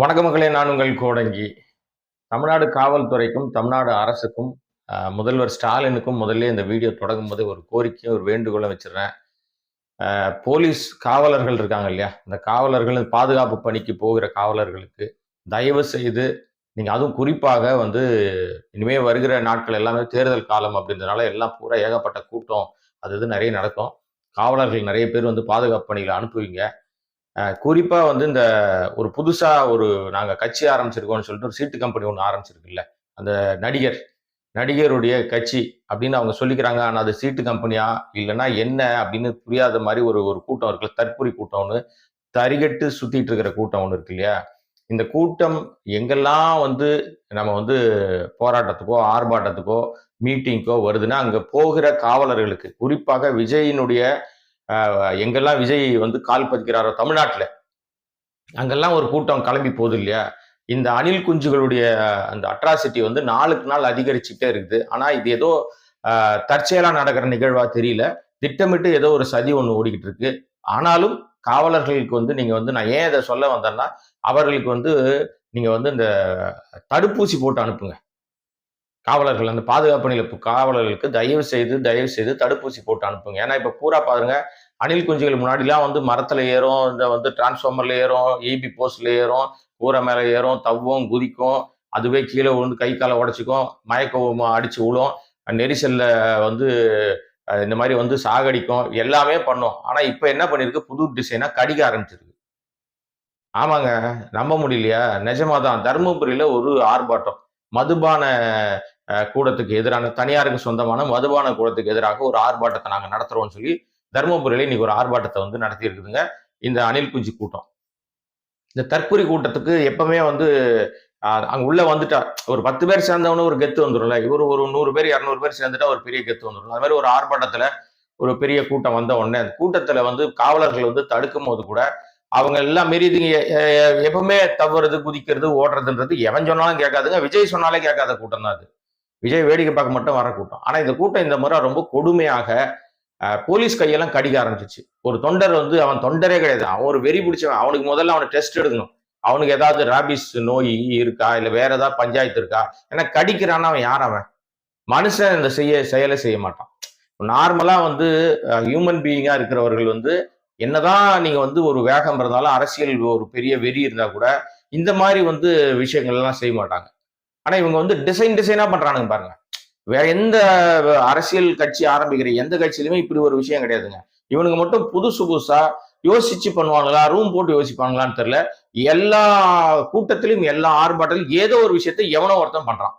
வணக்க மக்களே நான் உங்கள் கோடங்கி. தமிழ்நாடு காவல்துறைக்கும் தமிழ்நாடு அரசுக்கும் முதல்வர் ஸ்டாலினுக்கும் முதல்ல இந்த வீடியோ தொடங்கும் போது ஒரு கோரிக்கையும் ஒரு வேண்டுகோளும் வச்சிடுறேன். போலீஸ் காவலர்கள் இருக்காங்க இல்லையா? இந்த காவலர்கள் பாதுகாப்பு பணிக்கு போகிற காவலர்களுக்கு தயவு செய்து நீங்கள் அதுவும் குறிப்பாக வந்து இனிமே வருகிற நாட்கள் எல்லாமே தேர்தல் காலம் அப்படின்றதுனால எல்லாம் பூரா ஏகப்பட்ட கூட்டம் அது இது நிறைய நடக்கும். காவலர்கள் நிறைய பேர் வந்து பாதுகாப்பு பணிகளை அனுப்புவீங்க. குறிப்பாக வந்து இந்த ஒரு புதுசாக ஒரு நாங்கள் கட்சி ஆரம்பிச்சிருக்கோம்னு சொல்லிட்டு ஒரு சீட்டு கம்பெனி ஒன்று ஆரம்பிச்சிருக்குல்ல. அந்த நடிகர் நடிகருடைய கட்சி அப்படின்னு அவங்க சொல்லிக்கிறாங்க. ஆனால் அது சீட்டு கம்பெனியா? இல்லைன்னா என்ன? அப்படின்னு புரியாத மாதிரி ஒரு ஒரு கூட்டம் இருக்குல்ல. தற்புரி கூட்டம் ஒன்று தரிகட்டு சுத்திட்டு இருக்கிற கூட்டம் ஒன்று இருக்கு இல்லையா? இந்த கூட்டம் எங்கெல்லாம் வந்து நம்ம வந்து போராட்டத்துக்கோ ஆர்ப்பாட்டத்துக்கோ மீட்டிங்க்கோ வருதுன்னா அங்கே போகிற காவலர்களுக்கு குறிப்பாக விஜயினுடைய எங்கெல்லாம் விஜய் வந்து கால் பதிக்கிறாரோ தமிழ்நாட்டில் அங்கெல்லாம் ஒரு கூட்டம் கிளம்பி போகுது இல்லையா? இந்த அணில் குஞ்சுகளுடைய அந்த அட்ராசிட்டி வந்து நாளுக்கு நாள் அதிகரிச்சுட்டே இருக்குது. ஆனால் இது ஏதோ ஆஹ், தற்செயலா நடக்கிற நிகழ்வா தெரியல. திட்டமிட்டு ஏதோ ஒரு சதி ஒன்று ஓடிக்கிட்டு இருக்கு. ஆனாலும் காவலர்களுக்கு வந்து நீங்கள் வந்து நான் ஏன் இதை சொல்ல வந்தேன்னா அவர்களுக்கு வந்து நீங்கள் வந்து இந்த தடுப்பூசி போட்டு அனுப்புங்க. காவலர்கள் அந்த பாதுகாப்பு நிலை காவலர்களுக்கு தயவு செய்து தயவு செய்து தடுப்பூசி போட்டு அனுப்புங்க. ஏன்னா இப்போ பூரா பாருங்க அணில் குஞ்சுகள் முன்னாடிலாம் வந்து மரத்தில் ஏறும் இந்த வந்து டிரான்ஸ்ஃபார்மரில் ஏறும் ஈபி போஸ்டில் ஏறும் கூரை மேலே ஏறும் தவ்வும் குதிக்கும் அதுவே கீழே விழுந்து கை காலை உடச்சிக்கும் மயக்கம் அடித்து விழும் நெரிசலில் வந்து இந்த மாதிரி வந்து சாகடிக்கும் எல்லாமே பண்ணும். ஆனால் இப்போ என்ன பண்ணியிருக்கு புது டிசைனாக கடிக்க ஆரம்பிச்சிருக்கு. ஆமாங்க நம்ப முடியலையா? நிஜமாக தான் தருமபுரியில் ஒரு ஆர்ப்பாட்டம். மதுபான கூடத்துக்கு எதிரான தனியாருக்கு சொந்தமான மதுபான கூடத்துக்கு எதிராக ஒரு ஆர்ப்பாட்டத்தை நாங்கள் நடத்துறோம்னு சொல்லி தருமபுரியில் இன்னைக்கு ஒரு ஆர்ப்பாட்டத்தை வந்து நடத்தி இருக்குதுங்க இந்த அணில் குஞ்சு கூட்டம். இந்த தற்கொலை கூட்டத்துக்கு எப்பவுமே வந்து அங்க உள்ள வந்துட்டா ஒரு பத்து பேர் சேர்ந்தவனு ஒரு கெத்து வந்துடும்ல இவர் ஒரு நூறு பேர் இரநூறு பேர் சேர்ந்துட்டா ஒரு பெரிய கெத்து வந்துடும் அது மாதிரி ஒரு ஆர்ப்பாட்டத்துல ஒரு பெரிய கூட்டம் வந்த உடனே அந்த கூட்டத்துல வந்து காவலர்கள் வந்து தடுக்கும் போது கூட அவங்க எல்லாம் மீறி இதுங்க எப்பவுமே தவறுது குதிக்கிறது ஓடுறதுன்றது எவன் சொன்னாலும் கேட்காதுங்க. விஜய் சொன்னாலே கேட்காத கூட்டம் தான் அது. விஜய் வேடிக்கை பார்க்க மட்டும் வர கூட்டம். ஆனா இந்த கூட்டம் இந்த முறை ரொம்ப கொடுமையாக போலீஸ் கையெல்லாம் கடிக்க ஆரம்பிச்சிச்சு. ஒரு தொண்டர் வந்து அவன் தொண்டரே கிடையாது. அவன் ஒரு வெறி பிடிச்சவன். அவனுக்கு முதல்ல அவனை டெஸ்ட் எடுக்கணும். அவனுக்கு ஏதாவது ராபிஸ் நோய் இருக்கா? இல்ல வேற ஏதாவது பஞ்சாயத்து இருக்கா? ஏன்னா கடிக்கிறான்னா அவன் யார் அவன்? மனுஷன் இந்த செய்ய செயலை செய்ய மாட்டான். நார்மலா வந்து ஹியூமன் பீயிங்கா இருக்கிறவர்கள் வந்து என்னதான் நீங்க வந்து ஒரு வேகம் இருந்தாலும் அரசியல் ஒரு பெரிய வெறி இருந்தா கூட இந்த மாதிரி வந்து விஷயங்கள் எல்லாம் செய்ய மாட்டாங்க. ஆனா இவங்க வந்து டிசைன் டிசைனா பண்றானுங்க பாருங்க. வேற எந்த அரசியல் கட்சி ஆரம்பிக்கிற எந்த கட்சியிலுமே இப்படி ஒரு விஷயம் கிடையாதுங்க. இவனுங்க மட்டும் புதுசு புதுசா யோசிச்சு பண்ணுவாங்களா ரூம் போட்டு யோசிப்பாங்களான்னு தெரியல. எல்லா கூட்டத்திலும் எல்லா ஆர்ப்பாட்டத்திலும் ஏதோ ஒரு விஷயத்தை எவனோ ஒருத்தன் பண்றான்.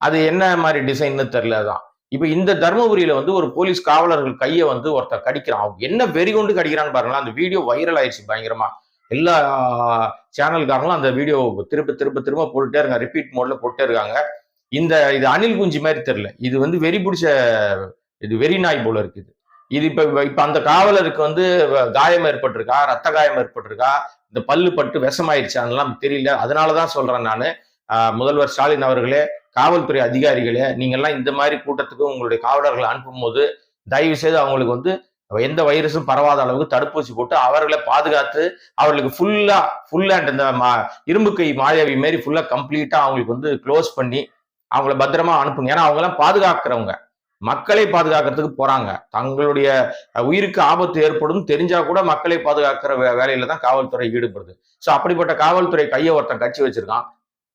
அது என்ன மாதிரி டிசைன்னு தெரியல அதான். இப்ப இந்த தர்மபுரியில வந்து ஒரு போலீஸ் காவலர்கள் கையை வந்து ஒருத்தன் கடிக்கிறான். அவன் என்ன வெறி கொண்டு கடிக்கிறான்னு பாருங்களா அந்த வீடியோ வைரல் ஆயிடுச்சு பயங்கரமா. எல்லா சேனல்காரங்களும் அந்த வீடியோ திரும்ப திரும்ப திரும்ப போட்டுட்டே இருக்காங்க. ரிப்பீட் மோட்ல போட்டுட்டே இருக்காங்க. இந்த இது அணில் குஞ்சு மாதிரி தெரியல. இது வந்து வெறி பிடிச்ச இது வெறி நாய் போல இருக்குது. இது இப்ப இப்ப அந்த காவலருக்கு வந்து காயம் ஏற்பட்டிருக்கா? ரத்த காயம் ஏற்பட்டிருக்கா? இந்த பல்லு பட்டு விஷமாயிருச்சான்லாம் அதெல்லாம் தெரியல. அதனாலதான் சொல்றேன் நான். முதல்வர் ஸ்டாலின் அவர்களே காவல்துறை அதிகாரிகளே நீங்கெல்லாம் இந்த மாதிரி கூட்டத்துக்கு உங்களுடைய காவலர்களை அனுப்பும் போது தயவு செய்து அவங்களுக்கு வந்து எந்த வைரஸும் பரவாத அளவுக்கு தடுப்பூசி போட்டு அவர்களை பாதுகாத்து அவர்களுக்கு ஃபுல்லா ஃபுல் அண்ட் இந்த மா- இரும்பு கை மாயாவி மாரி ஃபுல்லா கம்ப்ளீட்டா அவங்களுக்கு வந்து க்ளோஸ் பண்ணி அவங்கள பத்திரமா அனுப்புங்க. ஏன்னா அவங்க எல்லாம் பாதுகாக்கிறவங்க. மக்களை பாதுகாக்கிறதுக்கு போறாங்க. தங்களுடைய உயிருக்கு ஆபத்து ஏற்படும் தெரிஞ்சா கூட மக்களை பாதுகாக்கிற வேலையில தான் காவல்துறை ஈடுபடுது. ஸோ அப்படிப்பட்ட காவல்துறை கையை ஒருத்தன் கட்சி வச்சிருக்கான்.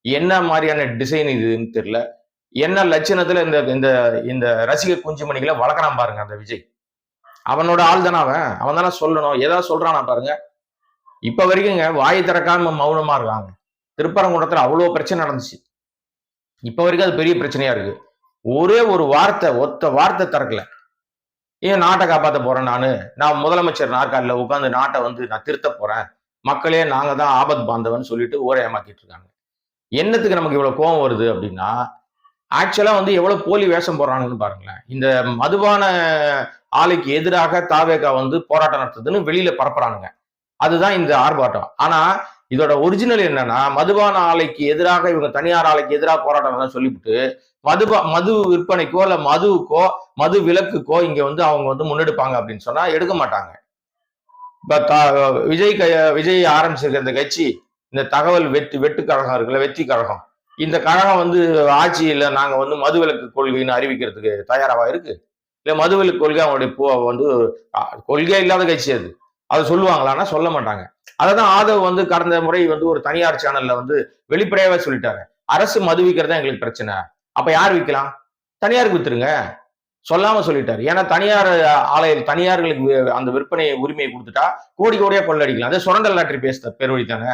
என்ன மாதிரியான டிசைன் இதுன்னு தெரியல. என்ன லட்சணத்துல இந்த இந்த இந்த ரசிக குஞ்சுமணிகளை வளர்க்குறான் பாருங்க அந்த விஜய். அவனோட ஆள் தானே அவன். அவன் தானே சொல்லணும். ஏதாவது சொல்றானா பாருங்க. இப்ப வரைக்குங்க வாய் திறக்காம மௌனமா இருக்காங்க. திருப்பரங்குன்றத்துல அவ்வளவு பிரச்சனை நடந்துச்சு. இப்ப வரைக்கும் அது பெரிய பிரச்சனையா இருக்கு. ஒரே ஒரு வார்த்தை ஒத்த வார்த்தை திறக்கல. ஏன் நாட்டை காப்பாத்த போறேன் நானு? நான் முதலமைச்சர் நாற்காலில் உட்காந்து நாட்டை வந்து நான் திருத்த போறேன். மக்களே நாங்க தான் ஆபத் பாந்தவன் சொல்லிட்டு ஊரை ஏமாத்திட்டு இருக்காங்க. என்னத்துக்கு நமக்கு இவ்வளவு கோவம் வருது அப்படின்னா ஆக்சுவலா வந்து எவ்வளவு போலி வேஷம் போடுறானுங்கன்னு பாருங்களேன். இந்த மதுபான ஆலைக்கு எதிராக தாவேகா வந்து போராட்டம் நடத்துதுன்னு வெளியில பரப்புறானுங்க. அதுதான் இந்த ஆர்ப்பாட்டம். ஆனா இதோட ஒரிஜினல் என்னன்னா மதுபான ஆலைக்கு எதிராக இவங்க தனியார் ஆலைக்கு எதிராக போராட்டம் சொல்லிவிட்டு மதுபா மது விற்பனைக்கோ இல்ல மதுவுக்கோ மது விலக்குக்கோ இங்க வந்து அவங்க வந்து முன்னெடுப்பாங்க அப்படின்னு சொன்னா எடுக்க மாட்டாங்க. இப்ப விஜய் க- விஜய் ஆரம்பிச்சிருக்க இந்த கட்சி இந்த தகவல் வெட்டு வெட்டு கழகம் இருக்குல்ல வெற்றி கழகம். இந்த கழகம் வந்து ஆட்சியில் நாங்கள் வந்து மதுவிலக்கு கொள்கைன்னு அறிவிக்கிறதுக்கு தயாராக இருக்கு? இல்லை மதுவிலக்கு கொள்கை அவங்களுடைய போ வந்து கொள்கை இல்லாத கட்சி அது. அதை சொல்லுவாங்களான்னா சொல்ல மாட்டாங்க. அதை தான் ஆதவ் வந்து கடந்த முறை வந்து ஒரு தனியார் சேனல்ல வந்து வெளிப்படையாவே சொல்லிட்டாரு. அரசு மது விற்கிறதா எங்களுக்கு பிரச்சனை. அப்ப யார் விற்கலாம் தனியாருக்கு வித்துருங்க. சொல்லாம சொல்லிட்டாரு. ஏன்னா தனியார் ஆலய தனியார்களுக்கு அந்த விற்பனை உரிமையை கொடுத்துட்டா கோடி கோடியா கொள்ளடிக்கலாம் அதே சுரண்டல் லாட்டரி பேச பேர் தானே?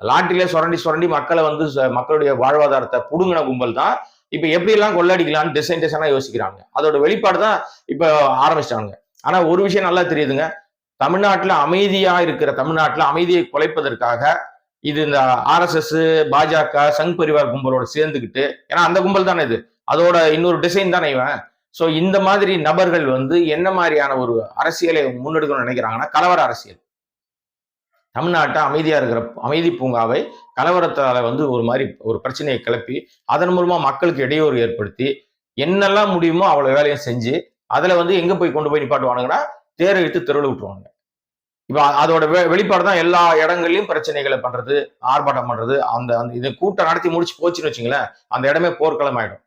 லாட்டரியிலே சுரண்டி சுரண்டி மக்களை வந்து ச- மக்களுடைய வாழ்வாதாரத்தை புடுங்கின கும்பல் தான். இப்ப எப்படி எல்லாம் கொள்ளடிக்கலாம்னு டிசைன் டிசைனா யோசிக்கிறாங்க. அதோட வெளிப்பாடு தான் இப்ப ஆரம்பிச்சிட்டாங்க ஆனா ஒரு விஷயம் நல்லா தெரியுதுங்க. தமிழ்நாட்டில் அமைதியா இருக்கிற தமிழ்நாட்டில் அமைதியை குலைப்பதற்காக இது இந்த ஆர்எஸ்எஸ் பாஜக சங் பரிவார் கும்பலோட சேர்ந்துக்கிட்டு ஏன்னா அந்த கும்பல் தானே இது. அதோட இன்னொரு டிசைன் தானே இவன். ஸோ இந்த மாதிரி நபர்கள் வந்து என்ன மாதிரியான ஒரு அரசியலை முன்னெடுக்கணும்னு நினைக்கிறாங்கன்னா கலவர அரசியல். தமிழ்நாட்டை அமைதியாக இருக்கிற அமைதி பூங்காவை கலவரத்தால் வந்து ஒரு மாதிரி ஒரு பிரச்சனையை கிளப்பி அதன் மூலமாக மக்களுக்கு இடையூறு ஏற்படுத்தி என்னெல்லாம் முடியுமோ அவ்வளோ வேலையும் செஞ்சு அதில் வந்து எங்கே போய் கொண்டு போய் நிப்பாட்டுவானுங்கன்னா தேரை இட்டு தெருவில் விட்டுருவாங்க. இப்போ அதோட வெ- வெளிப்பாடு தான் எல்லா இடங்கள்லயும் பிரச்சனைகளை பண்றது ஆர்ப்பாட்டம் பண்றது அந்த அந்த இது கூட்டம் நடத்தி முடிச்சு போச்சுன்னு வச்சுங்களேன் அந்த இடமே போர்க்களம் ஆயிடும்.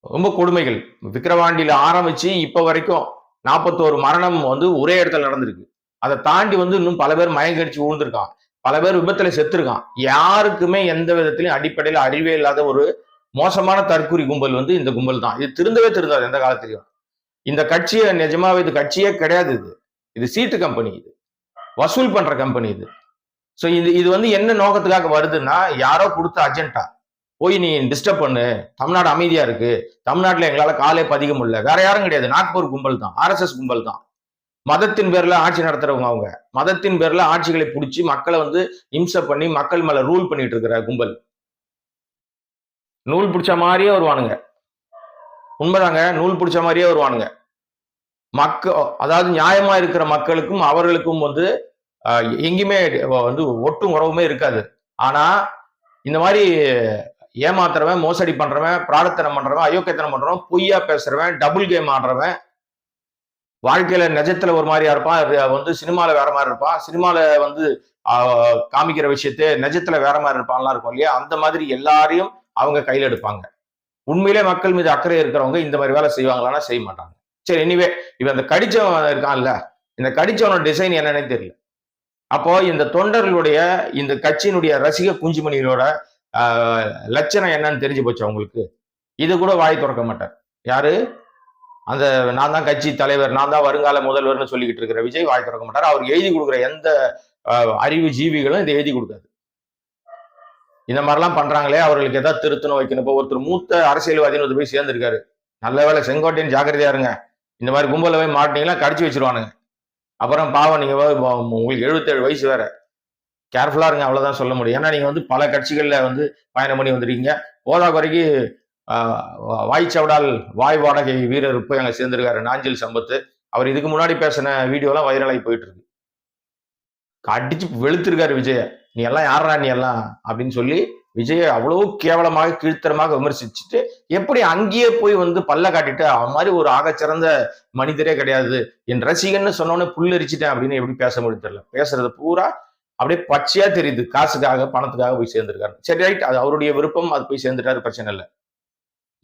ரொம்ப கொடுமைகள். விக்கிரவாண்டியில் ஆரம்பிச்சு இப்ப வரைக்கும் நாற்பத்தோரு மரணம் வந்து ஒரே இடத்துல நடந்திருக்கு. அதை தாண்டி வந்து இன்னும் பல பேர் மயங்கடிச்சு விழுந்திருக்கான். பல பேர் விபத்துல செத்துருக்கான். யாருக்குமே எந்த விதத்திலையும் அடிப்படையில் அறிவே இல்லாத ஒரு மோசமான தற்கூரி கும்பல் வந்து இந்த கும்பல் தான் இது திருந்தவே திருந்தாது எந்த காலத்திலையும். இந்த கட்சியை நிஜமாவே இது கட்சியே கிடையாது இது. இது சீட்டு கம்பெனி இது. வசூல் பண்ற கம்பெனி இது. ஸோ இது இது வந்து என்ன நோக்கத்துக்காக வருதுன்னா யாரோ கொடுத்த அர்ஜென்ட்டா போய் நீ டிஸ்டர்ப் பண்ணு. தமிழ்நாடு அமைதியா இருக்கு. தமிழ்நாட்டில் எங்களால் காலே பதிக்க முடியல. வேற யாரும் கிடையாது. நாக்பூர் கும்பல் தான். ஆர்எஸ்எஸ் கும்பல் தான். மதத்தின் பேர்ல ஆட்சி நடத்துறவங்க அவங்க. மதத்தின் பேர்ல ஆட்சிகளை பிடிச்சி மக்களை வந்து இம்சை பண்ணி மக்கள் மேல ரூல் பண்ணிட்டு இருக்கிற கும்பல். நூல் பிடிச்ச மாதிரியே வருவானுங்க. உண்மைதாங்க நூல் பிடிச்ச மாதிரியே வருவானுங்க. மக்க அதாவது நியாயமா இருக்கிற மக்களுக்கும் அவர்களுக்கும் வந்து எங்கேயுமே வந்து ஒட்டும் உறவுமே இருக்காது. ஆனா இந்த மாதிரி ஏமாத்துறவன் மோசடி பண்றவன் பிராடத்தனம் பண்றவன் அயோக்கியத்தனம் பண்றவன் பொய்யா பேசுறவன் டபுள் கேம் ஆடுறவன் வாழ்க்கையில நிஜத்துல ஒரு மாதிரியா இருப்பான் அது வந்து சினிமால வேற மாதிரி இருப்பான் சினிமால வந்து காமிக்கிற விஷயத்த நிஜத்துல வேற மாதிரி இருப்பான்லாம் இருக்கும் இல்லையா? அந்த மாதிரி எல்லாரையும் அவங்க கையில எடுப்பாங்க. உண்மையிலே மக்கள் மீது அக்கறை இருக்கிறவங்க இந்த மாதிரி வேலை செய்வாங்களா செய்ய மாட்டாங்க. சரி எனிவே இவன் அந்த கடிச்சவன் இருக்கான்ல இந்த கடிச்சவனோட டிசைன் என்னன்னே தெரியல. அப்போ இந்த தொண்டர்களுடைய இந்த கட்சியினுடைய ரசிக குஞ்சுமணிகளோட ஆஹ், லட்சணம் என்னன்னு தெரிஞ்சு போச்சு அவங்களுக்கு. இது கூட வாய் திறக்க மாட்டார். யாரு? அந்த நான் தான் கட்சி தலைவர் நான் தான் வருங்கால முதல்வர்னு சொல்லிக்கிட்டு இருக்கிற விஜய் வாய் திறக்க மாட்டார். அவருக்கு எழுதி கொடுக்குற எந்த அறிவு ஜீவிகளும் இதை எழுதி கொடுக்காது. இந்த மாதிரிலாம் பண்றாங்களே அவர்களுக்கு ஏதாவது திருத்தணும் வைக்கணும். இப்போ ஒருத்தர் மூத்த அரசியல்வாதின்னு ஒருத்தர் போய் சேர்ந்திருக்காரு. நல்ல வேலை செங்கோட்டையின் ஜாக்கிரதையா இருங்க. இந்த மாதிரி கும்பலில் போய் மாட்டினீங்கன்னா கடிச்சு வச்சிருவானுங்க. அப்புறம் பாவம் நீங்க உங்களுக்கு எழுபத்தேழு வயசு வேற. கேர்ஃபுல்லா இருங்க அவ்வளவுதான் சொல்ல முடியும். ஏன்னா நீங்க வந்து பல கட்சிகளில் வந்து பயணம் பண்ணி வந்திருக்கீங்க. போதா குறைக்கு வாய்ச்சவடால் வாய் வாடகை வீரர் போய் அங்கே சேர்ந்திருக்காரு நாஞ்சில் சம்பத்து. அவர் இதுக்கு முன்னாடி பேசின வீடியோலாம் வைரலாகி போயிட்டு இருக்கு. அடிச்சு வெளுத்திருக்காரு விஜயை. நீ எல்லாம் யாரா நீ எல்லாம்? அப்படின்னு சொல்லி விஜயை அவ்வளவு கேவலமாக கீழ்த்தரமாக விமர்சிச்சுட்டு எப்படி அங்கேயே போய் வந்து பல்ல காட்டிட்டு அவன் மாதிரி ஒரு ஆகச்சிறந்த மனிதரே கிடையாது. என் ரசிகன்னு சொன்னோன்னே புல்லரிச்சிட்டேன் அப்படின்னு எப்படி பேச முடியும் தெரியல. பேசுறது பூரா அப்படியே பச்சையா தெரியுது. காசுக்காக பணத்துக்காக போய் சேர்ந்திருக்காரு. சரி ரைட். அது அவருடைய விருப்பம் அது போய் சேர்ந்துட்டாரு. பிரச்சனை இல்லை.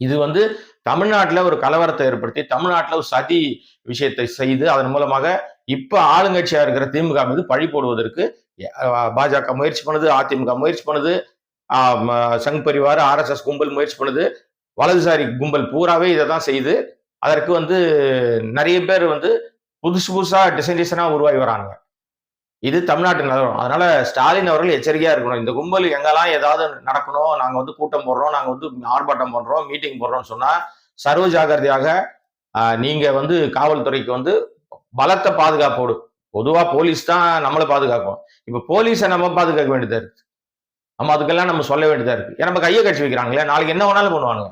இது வந்து தமிழ்நாட்டில் ஒரு கலவரத்தை ஏற்படுத்தி தமிழ்நாட்டில் ஒரு சதி விஷயத்தை செய்து அதன் மூலமாக இப்போ ஆளுங்கட்சியாக இருக்கிற திமுக மீது பழி போடுவதற்கு பாஜக முயற்சி பண்ணுது அதிமுக முயற்சி பண்ணுது சங் பரிவார் ஆர்எஸ்எஸ் கும்பல் முயற்சி பண்ணுது வலதுசாரி கும்பல் பூராவே இதை தான் செய்யுது. அதற்கு வந்து நிறைய பேர் வந்து புதுசு புதுசாக டிசைன் டிசைனாக உருவாகி வராங்க இது தமிழ்நாட்டு நிலவரம். அதனால ஸ்டாலின் அவர்கள் எச்சரிக்கையாக இருக்கணும். இந்த கும்பல் எங்கெல்லாம் ஏதாவது நடக்கணும் நாங்கள் வந்து கூட்டம் போடுறோம் நாங்கள் வந்து ஆர்ப்பாட்டம் பண்ணுறோம் மீட்டிங் போடுறோம்னு சொன்னால் சர்வ ஜாகிரதையாக நீங்கள் வந்து காவல்துறைக்கு வந்து பலத்த பாதுகாப்போடு பொதுவா போலீஸ் தான் நம்மளை பாதுகாக்கும். இப்ப போலீஸை நம்ம பாதுகாக்க வேண்டியதா இருக்கு. நம்ம அதுக்கெல்லாம் நம்ம சொல்ல வேண்டியதா இருக்கு. ஏன்னா நம்ம கையை கட்சி வைக்கிறாங்களே நாளைக்கு என்ன வேணாலும் பண்ணுவானுங்க.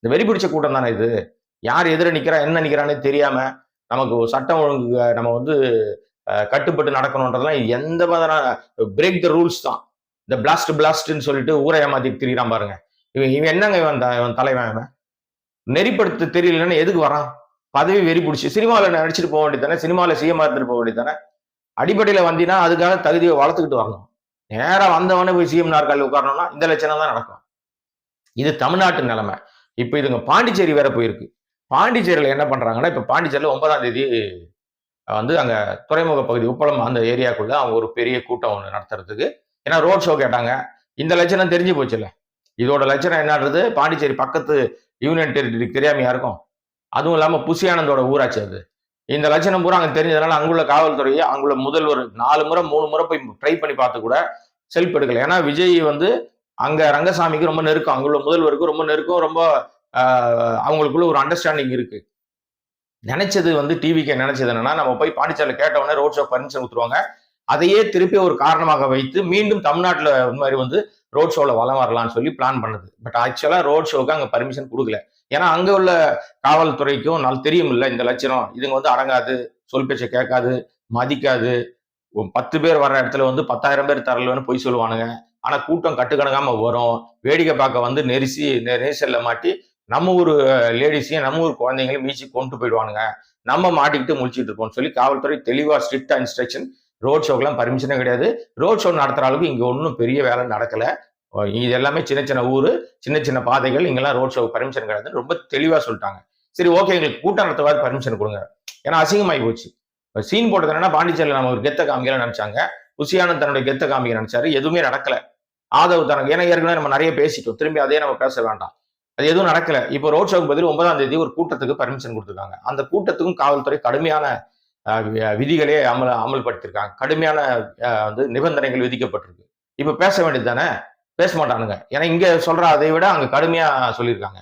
இந்த வெறி பிடிச்ச கூட்டம் தானே இது? யார் எதிர நிக்கிறா என்ன நிக்கிறானே தெரியாம நமக்கு சட்டம் ஒழுங்கு நம்ம வந்து கட்டுப்பட்டு நடக்கணுன்றதெல்லாம் எந்த மாதிரியான பிரேக் த ரூல்ஸ் தான். இந்த பிளாஸ்ட் பிளாஸ்ட்னு சொல்லிட்டு ஊரை ஏமாத்தி திரிகிறான் பாருங்க. இவன் இவன் என்னங்க இவன் த- இவன் தலைவன் இவன்? நெறிப்படுத்த தெரியலன்னு எதுக்கு வரான்? பதவி வெறி பிடிச்சி சினிமாவில் நடிச்சிட்டு போக வேண்டியதானே சினிமாவில் சிஎம் இருந்துட்டு போக வேண்டியதானே அடிப்படையில் வந்தீங்கன்னா அதுக்காக தகுதியை வளர்த்துக்கிட்டு வரணும் நேராக வந்தவனே போய் சிஎம் நாற்காலில் உட்காரணும்னா இந்த லட்சணம் தான் நடக்கும். இது தமிழ்நாட்டு நிலைமை. இப்போ இதுங்க பாண்டிச்சேரி வேற போயிருக்கு. பாண்டிச்சேரியில் என்ன பண்ணுறாங்கன்னா இப்போ பாண்டிச்சேரியில் ஒன்பதாம் தேதி வந்து அங்கே துறைமுக பகுதி உப்பளம் அந்த ஏரியாக்குள்ளே அவங்க ஒரு பெரிய கூட்டம் ஒன்று நடத்துறதுக்கு. ஏன்னா ரோட் ஷோ கேட்டாங்க. இந்த லட்சணம் தெரிஞ்சு போச்சுல்ல. இதோட லட்சணம் என்னன்றது பாண்டிச்சேரி பக்கத்து யூனியன் டெரிட்டரி தெரியாமையா இருக்கும்? அதுவும் இல்லாமல் புசியானந்தோட ஊராட்சி அது. இந்த லட்சணம் பூரா அங்கே தெரிஞ்சதுனால அங்குள்ள காவல்துறையை அங்குள்ள முதல்வர் நாலு முறை மூணு முறை போய் ட்ரை பண்ணி பார்த்து கூட செல்ஃப் எடுக்கல. ஏன்னா விஜய் வந்து அங்கே ரங்கசாமிக்கு ரொம்ப நெருக்கம். அங்குள்ள முதல்வருக்கு ரொம்ப நெருக்கம். ரொம்ப அவங்களுக்குள்ள ஒரு அண்டர்ஸ்டாண்டிங் இருக்கு. நினைச்சது வந்து டிவிக்கு நினைச்சது என்னன்னா நம்ம போய் பாண்டிச்சேரியில் கேட்டவொடனே ரோட் ஷோ பர்மிஷன் கொடுத்துருவாங்க. அதையே திருப்பி ஒரு காரணமாக வைத்து மீண்டும் தமிழ்நாட்டில் மாதிரி வந்து ரோட் ஷோவில் வளம் வரலாம்னு சொல்லி பிளான் பண்ணுது. பட் ஆக்சுவலாக ரோட் ஷோக்கு அங்கே பர்மிஷன் கொடுக்கல. ஏன்னா அங்கே உள்ள காவல்துறைக்கும் நல்லா தெரியும் இல்லை இந்த லட்சணம். இதுங்க வந்து அடங்காது சொல் பேச்சை கேட்காது மதிக்காது. பத்து பேர் வர்ற இடத்துல வந்து பத்தாயிரம் பேர் தரலன்னு பொய் சொல்லுவானுங்க. ஆனா கூட்டம் கட்டுக்கணக்காம வரும். வேடிக்கை பார்க்க வந்து நெரிசி நெ- நெரிசல்ல மாட்டி நம்ம ஊர் லேடிஸையும் நம்ம ஊர் குழந்தைங்களையும் மீச்சு கொண்டு போயிடுவானுங்க. நம்ம மாட்டிக்கிட்டு முடிச்சுட்டு இருப்போம்னு சொல்லி காவல்துறை தெளிவா ஸ்ட்ரிக்டா இன்ஸ்ட்ரக்ஷன் ரோட் ஷோக்கெல்லாம் பர்மிஷனே கிடையாது. ரோட் ஷோ நடத்துற அளவுக்கு இங்க ஒன்றும் பெரிய வேலை நடக்கல. இது எல்லாமே சின்ன சின்ன ஊர் சின்ன சின்ன பாதைகள் இங்கெல்லாம் ரோட் ஷோ பர்மிஷன் கிடையாதுன்னு ரொம்ப தெளிவாக சொல்லிட்டாங்க. சரி ஓகே எங்களுக்கு கூட்டம் நடத்தவாது பர்மிஷன் கொடுங்க ஏன்னா அசிங்கமாகி போச்சு. சீன் போட்டது என்னன்னா பாண்டிச்சேரியில் நம்ம ஒரு கெத்த காமிக்கலாம் நினைச்சாங்க. உசியானந்த் தன்னுடைய கெத்த காமிக்க நினைச்சாரு. எதுவுமே நடக்கல. ஆதவ் தனக்கு ஏன்னா ஏற்கனவே நம்ம நிறைய பேசிட்டோம். திரும்பி அதே நம்ம பேச வேண்டாம். அது எதுவும் நடக்கல. இப்போ ரோட் ஷோக்கு பதில் ஒன்பதாம் தேதி ஒரு கூட்டத்துக்கு பர்மிஷன் கொடுத்துருக்காங்க. அந்த கூட்டத்துக்கும் காவல்துறை கடுமையான விதிகளே அமல் அமல்படுத்தியிருக்காங்க. கடுமையான வந்து நிபந்தனைகள் விதிக்கப்பட்டிருக்கு. இப்போ பேச வேண்டியது தானே? பேச மாட்டானுங்க. ஏன்னா இங்க சொல்ற அதை விட அங்க கடுமையா சொல்லியிருக்காங்க.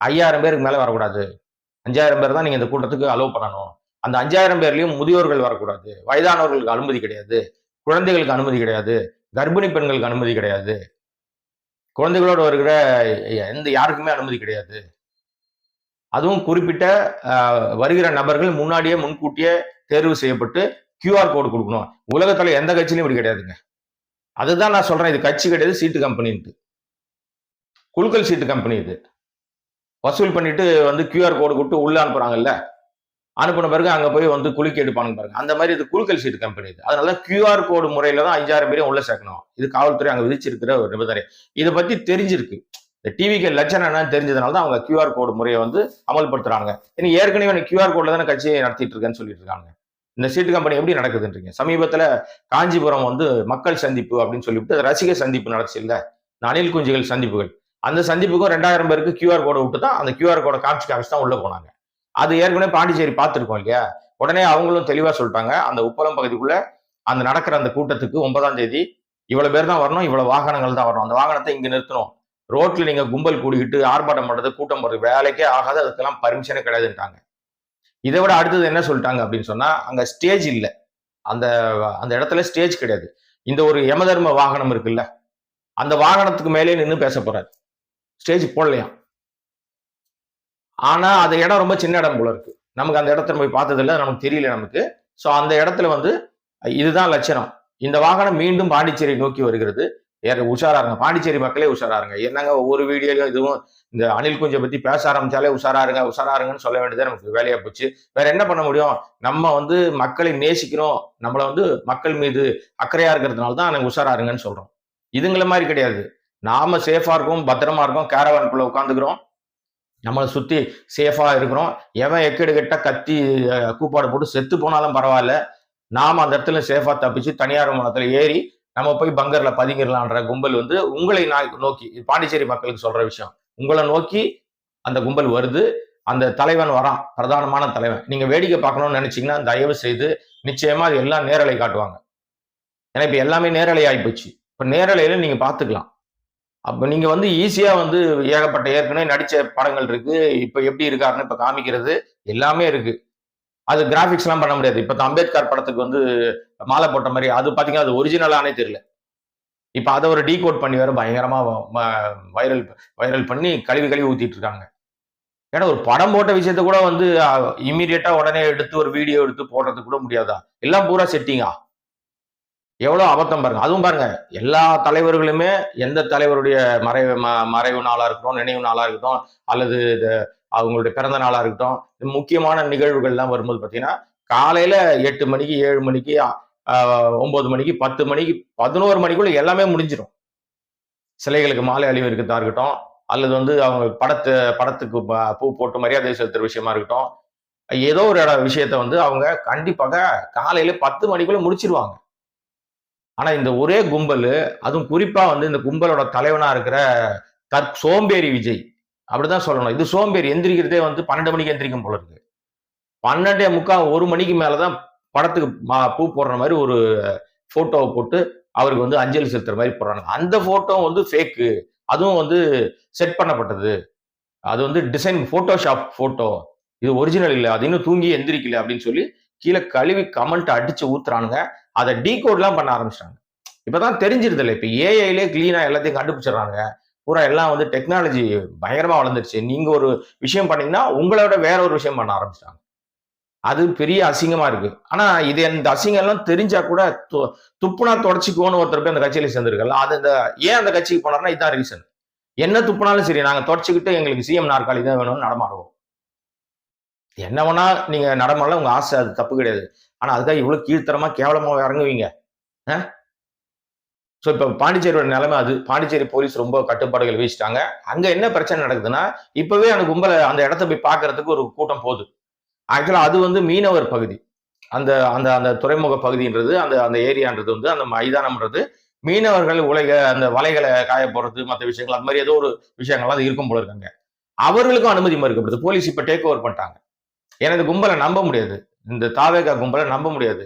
ஐயாயிரம் பேருக்கு மேல வரக்கூடாது. அஞ்சாயிரம் பேர் தான் நீங்க இந்த கூட்டத்துக்கு அலோவ் பண்ணணும். அந்த அஞ்சாயிரம் பேர்லயும் முதியோர்கள் வரக்கூடாது. வயதானவர்களுக்கு அனுமதி கிடையாது. குழந்தைகளுக்கு அனுமதி கிடையாது. கர்ப்பிணி பெண்களுக்கு அனுமதி கிடையாது. குழந்தைகளோடு வருகிற எந்த யாருக்குமே அனுமதி கிடையாது. அதுவும் குறிப்பிட்ட வருகிற நபர்கள் முன்னாடியே முன்கூட்டியே தேர்வு செய்யப்பட்டு கியூஆர் கோடு கொடுக்கணும். உலகத்துல எந்த கட்சியிலும் இப்படி கிடையாதுங்க. அதுதான் நான் சொல்றேன் இது கட்சி கிடையாது சீட்டு கம்பெனின்ட்டு. குழுக்கள் சீட்டு கம்பெனி இது. வசூல் பண்ணிட்டு வந்து கியூஆர் கோடு கொடுத்து உள்ள அனுப்புறாங்கல்ல? அனுப்பின பிறகு அங்கே போய் வந்து குலுக்கி எடுப்பானுங்க பாருங்க. அந்த மாதிரி இது குழுக்கள் சீட்டு கம்பெனி இது. அதனால கியூஆர் கோடு முறையில தான் அஞ்சாயிரம் பேரையும் உள்ள சேர்க்கணும். இது காவல்துறை அங்கே விதிச்சிருக்கிற ஒரு நிபந்தனை. இதை பத்தி தெரிஞ்சிருக்கு. இந்த டிவிக்கு லட்சணம் என்னன்னு தெரிஞ்சதுனால தான் அவங்க கியூஆர் கோடு முறையை வந்து அமல்படுத்துறாங்க. இனி ஏற்கனவே கியூஆர் கோட்ல தானே கட்சியை நடத்திட்டு இருக்கேன்னு சொல்லிட்டு இருக்காங்க. இந்த சீட்டு கம்பெனி எப்படி நடக்குதுன்றீங்க. சமீபத்தில் காஞ்சிபுரம் வந்து மக்கள் சந்திப்பு அப்படின்னு சொல்லிவிட்டு ரசிகர் சந்திப்பு நடந்துச்சு இல்லை அணில் குஞ்சுகள் சந்திப்புகள். அந்த சந்திப்புக்கும் ரெண்டாயிரம் பேருக்கு கியூஆர் கோடை விட்டு தான் அந்த கியூஆர் கோடை காமிச்சு காமிச்சு தான் உள்ளே போனாங்க. அது ஏற்கனவே பாண்டிச்சேரி பார்த்துருக்கோம் இல்லையா? உடனே அவங்களும் தெளிவாக சொல்லிட்டாங்க. அந்த உப்பளம் பகுதிக்குள்ள அந்த நடக்கிற அந்த கூட்டத்துக்கு ஒன்பதாம் தேதி இவ்வளவு பேர் தான் வரணும் இவ்வளவு வாகனங்கள் தான் வரணும். அந்த வாகனத்தை இங்க நிறுத்தணும். ரோட்ல நீங்க கும்பல் கூடிக்கிட்டு ஆர்ப்பாட்டம் பண்றது கூட்டம் போடுறது வேலைக்கே ஆகாது அதுக்கெல்லாம் பர்மிஷனே கிடையாதுன்ட்டாங்க. இதை விட அடுத்தது என்ன சொல்லிட்டாங்க அப்படின்னு சொன்னா அங்க ஸ்டேஜ் இல்லை. அந்த அந்த இடத்துல ஸ்டேஜ் கிடையாது. இந்த ஒரு யமதர்ம வாகனம் இருக்குல்ல அந்த வாகனத்துக்கு மேலே நின்று பேச போறாரு. ஸ்டேஜ் போடலையாம் ஆனா அந்த இடம் ரொம்ப சின்ன இடம் போல இருக்கு. நமக்கு அந்த இடத்துல போய் பார்த்தது நமக்கு தெரியல நமக்கு. ஸோ அந்த இடத்துல வந்து இதுதான் லட்சணம். இந்த வாகனம் மீண்டும் பாண்டிச்சேரி நோக்கி வருகிறது. உஷாரா இருங்க பாண்டிச்சேரி மக்களே உஷாரா இருங்க என்னங்க ஒவ்வொரு வீடியோலையும் இதுவும் இந்த அணில் குஞ்சை பத்தி பேச ஆரம்பிச்சாலே உஷாரா இருங்க உஷாரா இருங்கன்னு சொல்ல வேண்டியது நமக்கு வேலையா போச்சு. வேற என்ன பண்ண முடியும்? நம்ம வந்து மக்களை நேசிக்கிறோம். நம்மள வந்து மக்கள் மீது அக்கறையா இருக்கிறதுனால தான் நாங்கள் உஷாரா இருங்கன்னு சொல்றோம். இதுங்கள மாதிரி கிடையாது. நாம சேஃபா இருக்கோம் பத்திரமா இருக்கோம் கேரவான்குள்ள உட்காந்துக்கிறோம். நம்மளை சுத்தி சேஃபா இருக்கிறோம். எவன் எக்கெடு கெட்ட கத்தி கூப்பாடு போட்டு செத்து போனாலும் பரவாயில்ல. நாம அந்த இடத்துல சேஃபா தப்பிச்சு தனியார் விமானத்துல ஏறி நம்ம போய் பங்கர்ல பதுங்கிடலான்ற கும்பல் வந்து உங்களை நோக்கி பாண்டிச்சேரி மக்களுக்கு சொல்ற விஷயம். உங்களை நோக்கி அந்த கும்பல் வருது. அந்த தலைவன் வரான். பிரதானமான தலைவன். நீங்க வேடிக்கை பார்க்கணும்னு நினைச்சீங்கன்னா தயவு செய்து நிச்சயமா அது எல்லாம் நேரலை காட்டுவாங்க. ஏன்னா இப்ப எல்லாமே நேரலை ஆயிப்போச்சு இப்ப நேரலையில நீங்க பாத்துக்கலாம். அப்ப நீங்க வந்து ஈஸியா வந்து ஏகப்பட்ட ஏற்கனவே நடிச்ச படங்கள் இருக்கு. இப்ப எப்படி இருக்காருன்னு இப்ப காமிக்கிறது எல்லாமே இருக்கு. அது கிராஃபிக்ஸ்லாம் எல்லாம் பண்ண முடியாது. இப்ப அம்பேத்கர் படத்துக்கு வந்து மாலை போட்ட மாதிரி அது பாத்தீங்கன்னா அது ஒரிஜினலானே தெரியல. இப்ப அதை ஒரு டீ கோட் பண்ணி வேற பயங்கரமா வைரல் வைரல் பண்ணி கழுவி கழுவி ஊத்திட்டு இருக்காங்க. ஏன்னா ஒரு படம் போட்ட விஷயத்த கூட வந்து இமீடியட்டா உடனே எடுத்து ஒரு வீடியோ எடுத்து போடுறது கூட முடியாதா? எல்லாம் பூரா செட்டிங்கா எவ்வளோ அபத்தம் பாருங்க. அதுவும் பாருங்க எல்லா தலைவர்களுமே எந்த தலைவருடைய மறைவு ம- மறைவு நாளாக இருக்கட்டும் நினைவு நாளாக இருக்கட்டும் அல்லது அவங்களுடைய பிறந்த நாளாக இருக்கட்டும் முக்கியமான நிகழ்வுகள்லாம் வரும்போது பார்த்தீங்கன்னா காலையில் எட்டு மணிக்கு ஏழு மணிக்கு ஒன்பது மணிக்கு பத்து மணிக்கு பதினோரு மணிக்குள்ள எல்லாமே முடிஞ்சிடும் சிலைகளுக்கு மாலை அணிவிக்கிறதா இருக்கட்டும் அல்லது வந்து அவங்க படத்து படத்துக்கு ப- பூ போட்டு மரியாதை செலுத்துற விஷயமா இருக்கட்டும் ஏதோ ஒரு இட- விஷயத்த வந்து அவங்க கண்டிப்பாக காலையில பத்து மணிக்குள்ள முடிச்சிருவாங்க. ஆனா இந்த ஒரே கும்பல் அதுவும் குறிப்பா வந்து இந்த கும்பலோட தலைவனா இருக்கிற தற் சோம்பேறி விஜய். அப்படிதான் சொல்லணும். இது சோம்பேறி எந்திரிக்கிறதே வந்து பன்னெண்டு மணிக்கு எந்திரிக்கும் போல இருக்கு. பன்னெண்டே முக்கால் ஒரு மணிக்கு மேலதான் படத்துக்கு மா- பூ போடுற மாதிரி ஒரு போட்டோவை போட்டு அவருக்கு வந்து அஞ்சலி செலுத்துற மாதிரி போடுறாங்க. அந்த போட்டோ வந்து ஃபேக்கு அதுவும் வந்து செட் பண்ணப்பட்டது. அது வந்து டிசைன் போட்டோஷாப் போட்டோ இது ஒரிஜினல் இல்லை. அது இன்னும் தூங்கி எந்திரிக்கல அப்படின்னு சொல்லி கீழே கழுவி கமெண்ட் அடிச்சு ஊத்துறானுங்க. அதை டீ கோட்லாம் பண்ண ஆரம்பிச்சிட்டாங்க. இப்பதான் தெரிஞ்சிருது இல்லை இப்ப ஏஐலே கிளீனா எல்லாத்தையும் கண்டுபிடிச்சிடுறாங்க பூரா எல்லாம் வந்து டெக்னாலஜி பயங்கரமா வளர்ந்துருச்சு. நீங்க ஒரு விஷயம் பண்ணீங்கன்னா உங்களோட வேற ஒரு விஷயம் பண்ண ஆரம்பிச்சிட்டாங்க. அது பெரிய அசிங்கமா இருக்கு. ஆனா இது இந்த அசிங்கம் எல்லாம் தெரிஞ்சா கூட து- துப்புனா தொடச்சிக்குவோன்னு ஒருத்தர் போய் அந்த கட்சியில சேர்ந்திருக்கல அது இந்த ஏன் அந்த கட்சிக்கு போனார்னா இதுதான் ரீசன் என்ன துப்புனாலும் சரி நாங்க தொடச்சிக்கிட்டு எங்களுக்கு சிஎம் நாற்காலி தான் வேணும்னு நடமாடுவோம். என்ன வேணா நீங்க நடமாடல உங்க ஆசை அது தப்பு கிடையாது. ஆனா அதுக்காக இவ்வளவு கீழ்த்தரமா கேவலமா இறங்குவீங்க. ஸோ இப்போ பாண்டிச்சேரியோட நிலைமை அது. பாண்டிச்சேரி போலீஸ் ரொம்ப கட்டுப்பாடுகள் வீசிட்டாங்க அங்கே என்ன பிரச்சனை நடக்குதுன்னா இப்போவே அந்த கும்பலை அந்த இடத்த போய் பார்க்கறதுக்கு ஒரு கூட்டம் போகுது. ஆக்சுவலாக அது வந்து மீனவர் பகுதி. அந்த அந்த அந்த துறைமுக பகுதின்றது அந்த அந்த ஏரியான்றது வந்து அந்த மைதானம்ன்றது மீனவர்கள் உலக அந்த வலைகளை காய போடுறது மற்ற விஷயங்கள் அது மாதிரி ஏதோ ஒரு விஷயங்கள்லாம் அது இருக்கும் போல இருக்காங்க அவர்களுக்கும் அனுமதி மறுக்கப்படுது போலீஸ் இப்போ டேக் ஓவர் பண்ணிட்டாங்க. எனது கும்பலை நம்ப முடியாது. இந்த தாவேகா கும்பலை நம்ப முடியாது.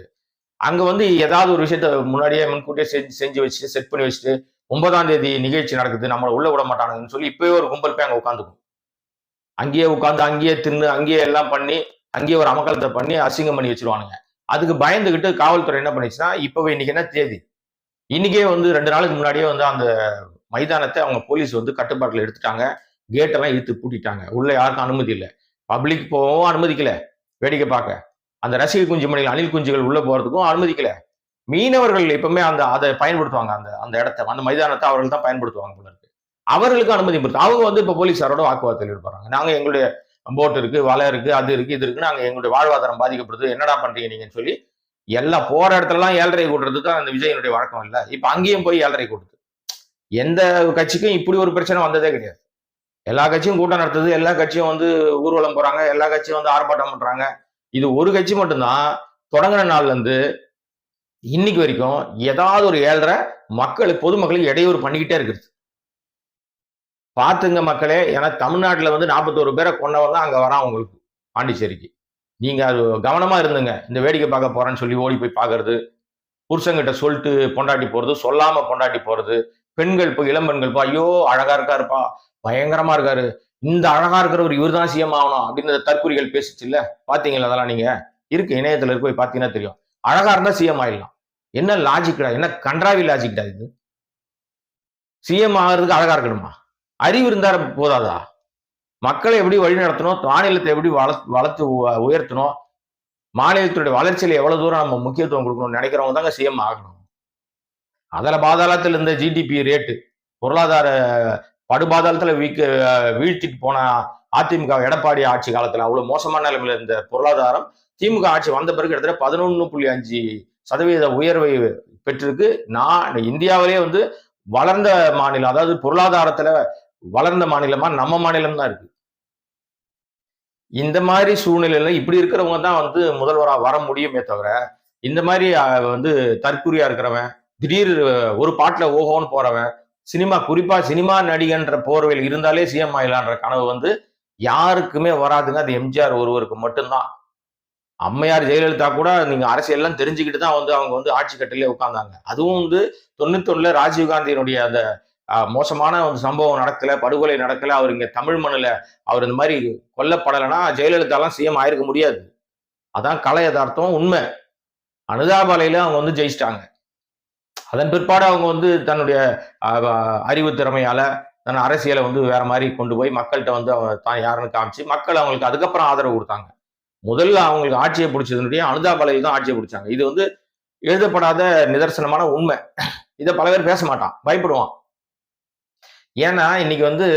அங்கே வந்து ஏதாவது ஒரு விஷயத்த முன்னாடியே முன்கூட்டியே செஞ்சு செஞ்சு வச்சுட்டு செட் பண்ணி வச்சுட்டு ஒன்பதாம் தேதி நிகழ்ச்சி நடக்குது நம்மளை உள்ள விட மாட்டானுங்கன்னு சொல்லி இப்போயே ஒரு கும்பல் போய் அங்கே உட்காந்துக்கும். அங்கேயே உட்காந்து அங்கேயே தின்னு அங்கேயே எல்லாம் பண்ணி அங்கேயே ஒரு அமக்கலத்தை பண்ணி அசிங்கம் பண்ணி வச்சிருவானுங்க. அதுக்கு பயந்துகிட்டு காவல்துறை என்ன பண்ணிச்சுன்னா இப்போவே இன்னைக்கு என்ன தேதி? இன்னைக்கே வந்து ரெண்டு நாளுக்கு முன்னாடியே வந்து அந்த மைதானத்தை அவங்க போலீஸ் வந்து கட்டுப்பாட்டில் எடுத்துட்டாங்க. கேட்டெல்லாம் இழுத்து பூட்டிட்டாங்க. உள்ள யாருக்கும் அனுமதி இல்லை. பப்ளிக் போகவும் அனுமதிக்கல. வேடிக்கை பார்க்க. அந்த ரசிகர் குஞ்சு மணிகள் அணில் குஞ்சுகள் உள்ள போறதுக்கும் அனுமதிக்கல. மீனவர்கள் எப்பவுமே அந்த அதை பயன்படுத்துவாங்க. அந்த அந்த இடத்த அந்த மைதானத்தை அவர்கள் தான் பயன்படுத்துவாங்க போல இருக்கு. அவர்களுக்கு அனுமதி கொடுத்து அவங்க வந்து இப்போ போலீஸாரோட வாக்குவாதத்தில் ஈடுபடுறாங்க நாங்க எங்களுடைய போட் இருக்கு வலை இருக்கு அது இருக்கு இது இருக்கு நாங்க எங்களுடைய வாழ்வாதாரம் பாதிக்கப்படுது. என்னடா பண்றீங்க நீங்கன்னு சொல்லி எல்லாம் போற இடத்துல எல்லாம் ஏழரை கூட்டுறது தான் அந்த விஜயனுடைய வழக்கம் இல்ல. இப்ப அங்கேயும் போய் ஏழரை கூட்டுது. எந்த கட்சிக்கும் இப்படி ஒரு பிரச்சனை வந்ததே கிடையாது. எல்லா கட்சியும் கூட்டம் நடத்துது எல்லா கட்சியும் வந்து ஊர்வலம் போறாங்க எல்லா கட்சியும் வந்து ஆர்ப்பாட்டம் பண்றாங்க. இது ஒரு கட்சி மட்டும்தான். தொடங்கின நாள்ல இருந்து இன்னைக்கு வரைக்கும் ஏதாவது ஒரு ஏழரை மக்களுக்கு பொதுமக்களுக்கு இடையூறு பண்ணிக்கிட்டே இருக்குது. பார்த்துங்க மக்களே ஏன்னா தமிழ்நாட்டுல வந்து நாற்பத்தோரு பேரை கொண்டவங்க அங்க வரான் உங்களுக்கு பாண்டிச்சேரிக்கு. நீங்க அது கவனமா இருந்துங்க. இந்த வேடிக்கை பார்க்க போறேன்னு சொல்லி ஓடி போய் பார்க்கறது புருஷங்கிட்ட சொல்லிட்டு பொண்டாட்டி போறது சொல்லாம பொண்டாட்டி போறது பெண்கள் இப்போ இளம்பெண்கள் இப்போ ஐயோ அழகா இருக்காருப்பா பயங்கரமா இருக்காரு. இந்த அழகா இருக்கிறவர் இவர் தான் சிஎம் ஆகணும் அப்படின்ற தற்கூறிகள் தற்குறிகள் பேசிச்சு இல்ல? பாத்தீங்களா அதெல்லாம் நீங்க? இருக்கு இணையத்துல இருக்கு போய் பாத்தீங்கன்னா தெரியும். அழகா இருந்தா சிஎம் ஆயிடலாம். என்ன லாஜிக்டா என்ன கன்றாவி லாஜிக்டா இது? சிஎம் ஆகிறதுக்கு அழகா இருக்கணுமா? அறிவு இருந்தா போதாதா? மக்களை எப்படி வழி நடத்தணும்? மாநிலத்தை எப்படி வளர்த்து வளர்த்து உயர்த்தணும்? மாநிலத்தினுடைய வளர்ச்சியில எவ்வளவு தூரம் நம்ம முக்கியத்துவம் கொடுக்கணும்னு நினைக்கிறவங்க தாங்க சிஎம் ஆகணும். அதில் பாதாளத்தில் இருந்த ஜிடிபி ரேட்டு பொருளாதார படுபாதாளத்துல வீக்க வீழ்த்திட்டு போன அதிமுக எடப்பாடி ஆட்சி காலத்துல அவ்வளவு மோசமான நிலைமையில இருந்த பொருளாதாரம் திமுக ஆட்சி வந்த பிறகு கிட்டத்தட்ட பதினொன்று புள்ளி அஞ்சு சதவீத உயர்வை பெற்றிருக்கு. நான் இந்தியாவிலே வந்து வளர்ந்த மாநிலம் அதாவது பொருளாதாரத்துல வளர்ந்த மாநிலமா நம்ம மாநிலம் தான் இருக்கு. இந்த மாதிரி சூழ்நிலையில இப்படி இருக்கிறவங்க தான் வந்து முதல்வராக வர முடியுமே தவிர இந்த மாதிரி வந்து தற்குறியா இருக்கிறவன் திடீர் ஒரு பாட்டில் ஓஹோன்னு போறவன் சினிமா குறிப்பா சினிமா நடிகன்ற போர்வையில் இருந்தாலே சிஎம் ஆயிலான்ற கனவு வந்து யாருக்குமே வராதுங்க. அது எம்ஜிஆர் ஒருவருக்கு மட்டும்தான். அம்மையார் ஜெயலலிதா கூட நீங்க அரசியல்லாம் தெரிஞ்சுக்கிட்டு தான் வந்து அவங்க வந்து ஆட்சி கட்டிலே உட்கார்ந்தாங்க. அதுவும் வந்து தொண்ணூத்தொன்னுல ராஜீவ்காந்தியினுடைய அந்த மோசமான ஒரு சம்பவம் நடக்கல படுகொலை நடக்கல. அவர் இங்க தமிழ் மண்ணில் அவர் இந்த மாதிரி கொல்லப்படலைன்னா ஜெயலலிதாலாம் சிஎம் ஆயிருக்க முடியாது. அதான் கலை யதார்த்தம் உண்மை. அனுதாபாலையில அவங்க வந்து ஜெயிச்சிட்டாங்க. அதன் பிற்பாடு அவங்க வந்து தன்னுடைய அறிவு திறமையால தன் அரசியலை வந்து வேற மாதிரி கொண்டு போய் மக்கள்கிட்ட வந்து அவங்க தான் யாருன்னு காமிச்சு மக்கள் அவங்களுக்கு அதுக்கப்புறம் ஆதரவு கொடுத்தாங்க. முதல்ல அவங்களுக்கு ஆட்சியை பிடிச்சதுனுடைய அனுதாபாலையில் தான் ஆட்சியை பிடிச்சாங்க. இது வந்து எழுதப்படாத நிதர்சனமான உண்மை. இதை பல பேர் பேச மாட்டான். பயப்படுவான். ஏன்னா இன்னைக்கு வந்து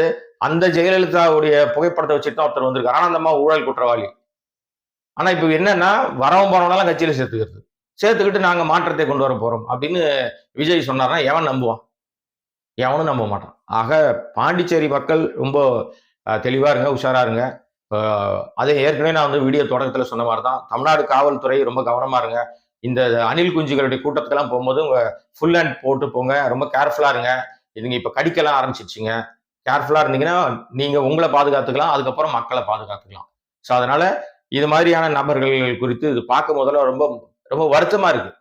அந்த ஜெயலலிதாவுடைய புகைப்படத்தை வச்சுட்டு தான் ஒருத்தர் வந்திருக்காரு. ஆனா அந்த ஊழல் குற்றவாளி. ஆனா இப்ப என்னன்னா வரவன் போறவனாலும் கட்சியில சேர்த்துக்கிறது. சேர்த்துக்கிட்டு நாங்கள் மாற்றத்தை கொண்டு வர போகிறோம் அப்படின்னு விஜய் சொன்னார்னா எவன் நம்புவான்? எவனும் நம்ப மாட்டான். ஆக பாண்டிச்சேரி மக்கள் ரொம்ப தெளிவாக இருங்க உஷாராக இருங்க. அதே ஏற்கனவே நான் வந்து வீடியோ தொடக்கத்தில் சொன்ன மாதிரி தான் தமிழ்நாடு காவல்துறை ரொம்ப கவனமாக இருங்க. இந்த அணில் குஞ்சுகளுடைய கூட்டத்துக்கெல்லாம் போகும்போது உங்கள் ஃபுல் ஹேண்ட் போட்டு போங்க. ரொம்ப கேர்ஃபுல்லாக இருங்க. இதுங்க இப்போ கடிக்கலாம் ஆரம்பிச்சிச்சுங்க கேர்ஃபுல்லாக இருந்தீங்கன்னா நீங்கள் உங்களை பாதுகாத்துக்கலாம் அதுக்கப்புறம் மக்களை பாதுகாத்துக்கலாம். ஸோ அதனால் இது மாதிரியான நபர்கள் குறித்து இது பார்க்கும் போதெல்லாம் ரொம்ப ரொம்ப வருத்தமா இருக்கு.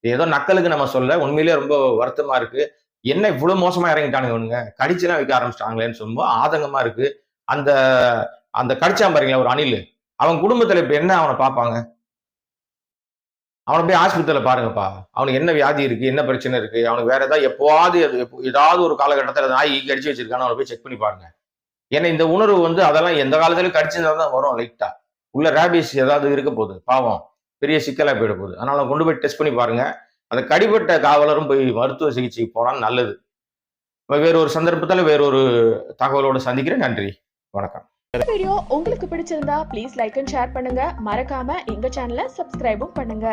இது ஏதோ நக்கலுக்கு நம்ம சொல்ல உண்மையிலேயே ரொம்ப வருத்தமா இருக்கு. என்ன இவ்வளவு மோசமா இறங்கிட்டானுங்க இவனுங்க. கடிச்செல்லாம் வைக்க ஆரம்பிச்சிட்டாங்களேன்னு சொல்லும்போது ஆதங்கமா இருக்கு. அந்த அந்த கடிச்சான் பாருங்களா ஒரு அணில். அவன் குடும்பத்துல இப்ப என்ன அவனை பார்ப்பாங்க? அவனை போய் ஆஸ்பத்திரியில பாருங்கப்பா. அவனுக்கு என்ன வியாதி இருக்கு? என்ன பிரச்சனை இருக்கு? அவனுக்கு வேற ஏதாவது எப்போவாது அது எப்போ- ஏதாவது ஒரு காலகட்டத்தில் நாய் கடிச்சு வச்சிருக்கானு அவனை போய் செக் பண்ணி பாருங்க. ஏன்னா இந்த உணர்வு வந்து அதெல்லாம் எந்த காலத்திலயும் கடிச்சிருந்தா தான் வரும் லைட்டா உள்ள ரேபிஸ் ஏதாவது இருக்க போகுது. பாவம். பெரிய சிக்கலாக போயிட போகுது அதனால் கொண்டு போய் டெஸ்ட் பண்ணி பாருங்கள் அந்த கடிபட்ட காவலரும் போய் மருத்துவ சிகிச்சைக்கு போனால் நல்லது. இப்ப வேற ஒரு சந்தர்ப்பத்தில் வேற ஒரு தகவலோடு சந்திக்கிறேன். நன்றி. வணக்கம். வீடியோ உங்களுக்கு பிடிச்சிருந்தா ப்ளீஸ் லைக் அண்ட் ஷேர் பண்ணுங்க. மறக்காம எங்க சேனலை சப்ஸ்கிரைபும் பண்ணுங்க.